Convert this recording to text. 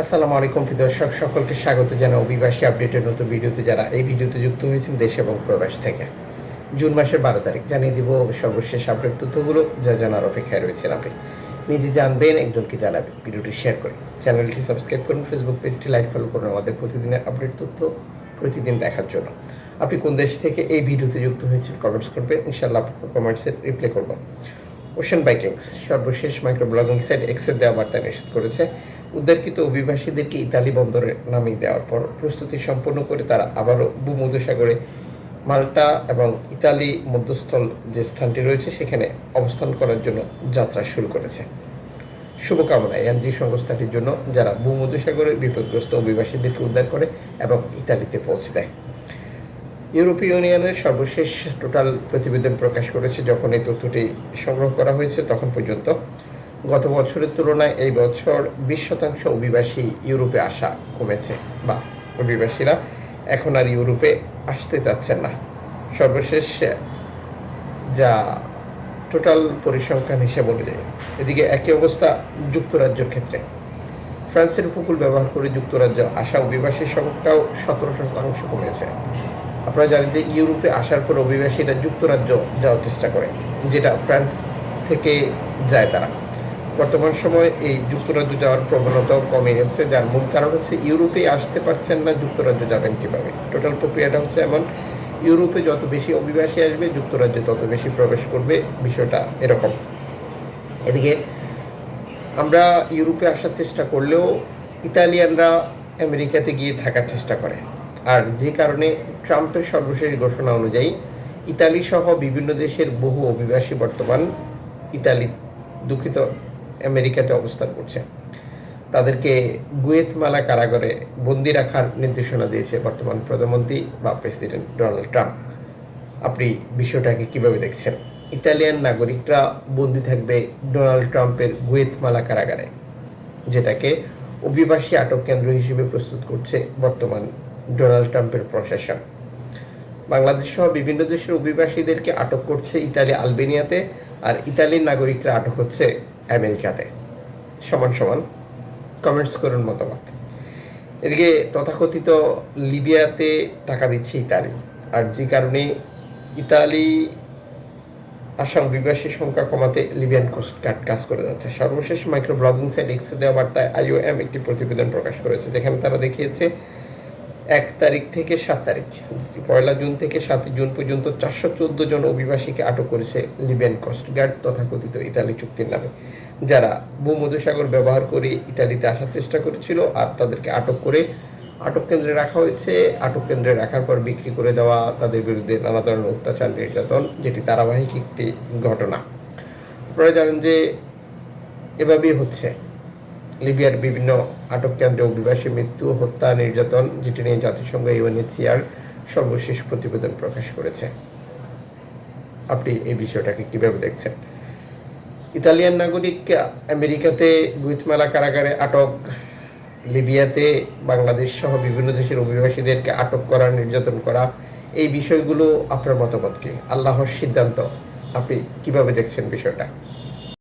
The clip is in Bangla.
আসসালামু আলাইকুম দর্শক, সকলকে স্বাগত জানা অভিবাসী আপডেটের নতুন ভিডিওতে যারা এই ভিডিওতে যুক্ত হয়েছেন দেশ এবং প্রবাস থেকে, জুন মাসের বারো তারিখ জানিয়ে দিব সর্বশেষ আপডেট তথ্যগুলো, যা জানার অপেক্ষায় রয়েছেন আপনি। নিজে জানবেন, একজনকে জানাবেন, ভিডিওটি শেয়ার করে। চ্যানেলটি সাবস্ক্রাইব করুন ফেসবুক পেজটি লাইক ফলো করুন আমাদের প্রতিদিনের আপডেট তথ্য প্রতিদিন দেখার জন্য। আপনি কোন দেশ থেকে এই ভিডিওতে যুক্ত হয়েছেন কমেন্টস করবেন ইনশাল্লাহ আপনার কমেন্টসের রিপ্লাই করব। ওশান বাইকিংস সর্বশেষ মাইক্রো ব্লগিং সাইট এক্সের দেওয়া বার্তা নিশ্চিত করেছে। উদ্ধারকৃত অভিবাসীদেরকে ইতালি বন্দরে নামিয়ে দেওয়ার পর প্রস্তুতি সম্পন্ন করে তারা আবারও ভূমধ্যসাগরে মাল্টা এবং ইতালি মধ্যস্থল যে স্থানটি রয়েছে সেখানে অবস্থান করার জন্য যাত্রা শুরু করেছে। শুভকামনা এনজি সংস্থাটির জন্য যারা ভূমধ্যসাগরে বিপদগ্রস্ত অভিবাসীদেরকে উদ্ধার করে এবং ইতালিতে পৌঁছে দেয়। ইউরোপীয় ইউনিয়নের সর্বশেষ টোটাল প্রতিবেদন প্রকাশ করেছে যখন এই তথ্যটি সংগ্রহ করা হয়েছে তখন পর্যন্ত। গত বছরের তুলনায় এই বছর বিশ শতাংশ অভিবাসী ইউরোপে আসা কমেছে বা অভিবাসীরা এখন আর ইউরোপে আসতে চাচ্ছেন না। সর্বশেষ, যা টোটাল পরিসংখ্যান হিসেব অনুযায়ী এদিকে একই অবস্থা যুক্তরাজ্যের ক্ষেত্রে। ফ্রান্সের উপকূল ব্যবহার করে যুক্তরাজ্য আসা অভিবাসীর সংখ্যাও সতেরো শতাংশ কমেছে। আপনারা জানেন যে ইউরোপে আসার পর অভিবাসীরা যুক্তরাজ্য যাওয়ার চেষ্টা করে, যেটা ফ্রান্স থেকে যায় তারা। বর্তমান সময়ে এই যুক্তরাজ্য যাওয়ার প্রবণতাও কমে গেছে, যার মূল কারণ হচ্ছে ইউরোপে আসতে পারছেন না, যুক্তরাজ্য যাবেন কীভাবে? টোটাল প্রক্রিয়াটা হচ্ছে এমন, ইউরোপে যত বেশি অভিবাসী আসবে, যুক্তরাজ্যে তত বেশি প্রবেশ করবে, বিষয়টা এরকম। এদিকে আমরা ইউরোপে আসার চেষ্টা করলেও ইতালিয়ানরা আমেরিকাতে গিয়ে থাকার চেষ্টা করে। আর যে কারণে ট্রাম্পের সর্বশেষ ঘোষণা অনুযায়ী ইতালি সহ বিভিন্ন দেশের বহু অভিবাসী বর্তমান ইতালি দুঃখিত আমেরিকাতে অবস্থান করছে। তাদেরকে গুয়েতমালা কারাগারে বন্দি রাখার নির্দেশনা দিয়েছে বর্তমান প্রধানমন্ত্রী বা প্রেসিডেন্ট ডোনাল্ড ট্রাম্প। আপনি বিষয়টাকে কীভাবে দেখছেন? ইতালিয়ান নাগরিকরা বন্দি থাকবে ডোনাল্ড ট্রাম্পের গুয়েতমালা কারাগারে, যেটাকে অভিবাসী আটক কেন্দ্র হিসেবে প্রস্তুত করছে বর্তমান ডোনাল্ড ট্রাম্পের প্রশাসন। বাংলাদেশ সহ বিভিন্ন দেশের অভিবাসীদেরকে আটক করছে ইতালি, আলবেনিয়াতে, আর ইতালির নাগরিকরা আটক হচ্ছে আমেরিকাতে। সমান সমান কমেন্টস করুন মতামত। এদিকে তথাকথিত লিবিয়াতে টাকা দিচ্ছে ইতালি, আর যে কারণে ইতালি আসাম অভিবাসী সংখ্যা কমাতে লিবিয়ান কোস্টগার্ড কাজ করে যাচ্ছে। সর্বশেষ মাইক্রো ব্লগিং সাইট এক্সে দেওয়া বার্তায় আইওএম একটি প্রতিবেদন প্রকাশ করেছে। যেখানে তারা দেখিয়েছে এক তারিখ থেকে সাত তারিখ। পয়লা জুন থেকে সাতই জুন পর্যন্ত চারশো চোদ্দ জন অভিবাসীকে আটক করেছে লিবিয়ান কোস্টগার্ড তথাকথিত ইতালি চুক্তির নামে। যারা ভূমধ্যসাগর ব্যবহার করে ইতালিতে আসার চেষ্টা করেছিল আর তাদেরকে আটক করে আটক কেন্দ্রে রাখা হয়েছে। আটক কেন্দ্রে রাখার পর বিক্রি করে দেওয়া তাদের বিরুদ্ধে নানা ধরনের অত্যাচার, নির্যাতন, যেটি ধারাবাহিক একটি ঘটনা। আপনারা জানেন যে এভাবেই হচ্ছে। লিবিয়ার বিভিন্ন আটক কেন্দ্রে অভিবাসী মৃত্যু, হত্যা, নির্যাতন, যেটি নিয়ে জাতিসংঘ ইউএনএইচসিআর সর্বশেষ প্রতিবেদন প্রকাশ করেছে। আপনি এই বিষয়টাকে কীভাবে দেখছেন? ইতালিয়ান নাগরিক আমেরিকাতে গুইতমালা কারাগারে আটক, লিবিয়াতে বাংলাদেশ সহ বিভিন্ন দেশের অভিবাসীদেরকে আটক করা, নির্যাতন করা, এই বিষয়গুলো আপনার মতামত কি? আল্লাহর সিদ্ধান্ত। আপনি কীভাবে দেখছেন বিষয়টা?